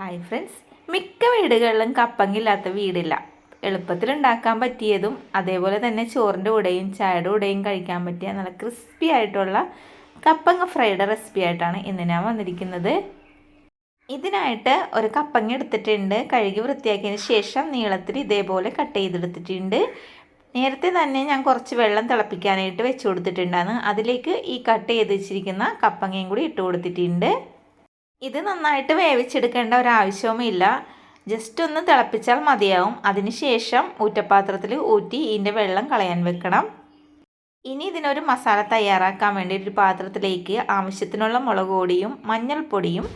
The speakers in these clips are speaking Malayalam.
ഹായ് ഫ്രണ്ട്സ് മിക്ക വീടുകളിലും കപ്പങ്ങില്ലാത്ത വീടില്ല. എളുപ്പത്തിൽ ഉണ്ടാക്കാൻ പറ്റിയതും അതേപോലെ തന്നെ ചോറിന്റെ കൂടെയും ചായയുടെ കൂടെയും കഴിക്കാൻ പറ്റിയ നല്ല ക്രിസ്പി ആയിട്ടുള്ള കപ്പങ്ങ ഫ്രൈഡ് റെസിപ്പി ആയിട്ടാണ് ഇന്ന് ഞാൻ വന്നിരിക്കുന്നത്. ഇതിനായിട്ട് ഒരു കപ്പങ്ങ എടുത്തിട്ടുണ്ട്. കഴുകി വൃത്തിയാക്കിയതിന് ശേഷം നീളത്തിൽ ഇതേപോലെ കട്ട് ചെയ്തെടുത്തിട്ടുണ്ട്. നേരത്തെ തന്നെ ഞാൻ കുറച്ച് വെള്ളം തിളപ്പിക്കാനായിട്ട് വെച്ച് കൊടുത്തിട്ടുണ്ടാണ് അതിലേക്ക് ഈ കട്ട് ചെയ്ത് വെച്ചിരിക്കുന്ന കപ്പങ്ങയും കൂടി ഇട്ട് കൊടുത്തിട്ടുണ്ട്. ഇത് നന്നായിട്ട് വേവിച്ചെടുക്കേണ്ട ഒരു ഒരാവശ്യവുമില്ല. ജസ്റ്റ് ഒന്ന് തിളപ്പിച്ചാൽ മതിയാവും. അതിനുശേഷം ഊറ്റപ്പാത്രത്തിൽ ഊറ്റി ഇതിന്റെ വെള്ളം കളയാൻ വെക്കണം. ഇനി ഇതിനൊരു മസാല തയ്യാറാക്കാൻ വേണ്ടി ഒരു പാത്രത്തിലേക്ക് ആവശ്യത്തിനുള്ള മുളക് പൊടിയും മഞ്ഞൾപ്പൊടിയും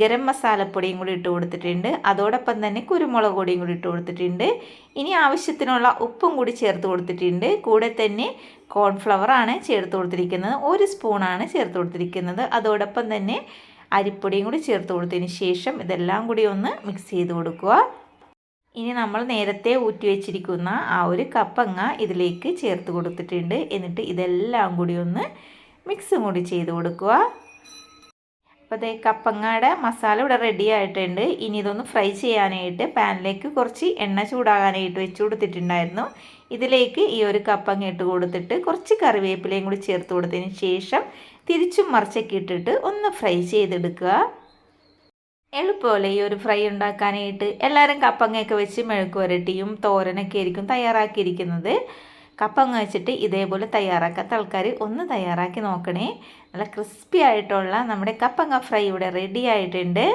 ഗരം മസാലപ്പൊടിയും കൂടി ഇട്ട് കൊടുത്തിട്ടുണ്ട്. അതോടൊപ്പം തന്നെ കുരുമുളക് പൊടിയും കൂടി ഇട്ട് കൊടുത്തിട്ടുണ്ട്. ഇനി ആവശ്യത്തിനുള്ള ഉപ്പും കൂടി ചേർത്ത് കൊടുത്തിട്ടുണ്ട്. കൂടെ തന്നെ കോൺഫ്ലവറാണ് ചേർത്ത് കൊടുത്തിരിക്കുന്നത്. ഒരു സ്പൂണാണ് ചേർത്ത് കൊടുത്തിരിക്കുന്നത്. അതോടൊപ്പം തന്നെ അരിപ്പൊടിയും കൂടി ചേർത്ത് കൊടുത്തതിന് ശേഷം ഇതെല്ലാം കൂടി ഒന്ന് മിക്സ് ചെയ്ത് കൊടുക്കുക. ഇനി നമ്മൾ നേരത്തെ ഊറ്റി വെച്ചിരിക്കുന്ന ആ ഒരു കപ്പങ്ങ ഇതിലേക്ക് ചേർത്ത് കൊടുത്തിട്ടുണ്ട്. എന്നിട്ട് ഇതെല്ലാം കൂടി ഒന്ന് മിക്സും കൂടി ചെയ്ത് കൊടുക്കുക. അപ്പോൾ അതേ കപ്പങ്ങയുടെ മസാല ഇവിടെ റെഡി ആയിട്ടുണ്ട്. ഇനി ഇതൊന്ന് ഫ്രൈ ചെയ്യാനായിട്ട് പാനിലേക്ക് കുറച്ച് എണ്ണ ചൂടാകാനായിട്ട് വെച്ച് കൊടുത്തിട്ടുണ്ടായിരുന്നു. ഇതിലേക്ക് ഈ ഒരു കപ്പങ്ങ ഇട്ട് കൊടുത്തിട്ട് കുറച്ച് കറിവേപ്പിലയും കൂടി ചേർത്ത് കൊടുത്തതിന് ശേഷം തിരിച്ചും മറിച്ചൊക്കെ ഇട്ടിട്ട് ഒന്ന് ഫ്രൈ ചെയ്തെടുക്കുക. എളുപ്പമല്ലേ ഈ ഒരു ഫ്രൈ ഉണ്ടാക്കാനായിട്ട്? എല്ലാവരും കപ്പങ്ങയൊക്കെ വെച്ച് മെഴുക്ക് വരട്ടിയും തോരനൊക്കെ ആയിരിക്കും തയ്യാറാക്കിയിരിക്കുന്നത്. കപ്പങ്ങ വെച്ചിട്ട് ഇതേപോലെ തയ്യാറാക്കാത്ത ആൾക്കാർ ഒന്ന് തയ്യാറാക്കി നോക്കണേ. നല്ല ക്രിസ്പി ആയിട്ടുള്ള നമ്മുടെ കപ്പങ്ങ ഫ്രൈ ഇവിടെ റെഡി ആയിട്ടുണ്ട്.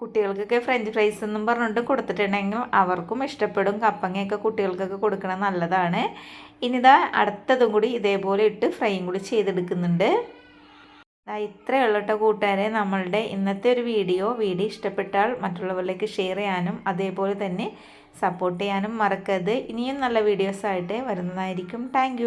കുട്ടികൾക്കൊക്കെ ഫ്രഞ്ച് ഫ്രൈസ് എന്നും പറഞ്ഞിട്ട് കൊടുത്തിട്ടുണ്ടെങ്കിൽ അവർക്കും ഇഷ്ടപ്പെടും. കപ്പങ്ങയൊക്കെ കുട്ടികൾക്കൊക്കെ കൊടുക്കണം നല്ലതാണ്. ഇനിതാ അടുത്തതും കൂടി ഇതേപോലെ ഇട്ട് ഫ്രൈയും കൂടി ചെയ്തെടുക്കുന്നുണ്ട്. ഇത്രയേ ഉള്ളൂ കേട്ടോ കൂട്ടുകാരെ. നമ്മളുടെ ഇന്നത്തെ ഒരു വീഡിയോ. വീഡിയോ ഇഷ്ടപ്പെട്ടാൽ മറ്റുള്ളവരിലേക്ക് ഷെയർ ചെയ്യാനും അതേപോലെ തന്നെ സപ്പോർട്ട് ചെയ്യാനും മറക്കരുത്. ഇനിയും നല്ല വീഡിയോസായിട്ട് വരുന്നതായിരിക്കും. താങ്ക്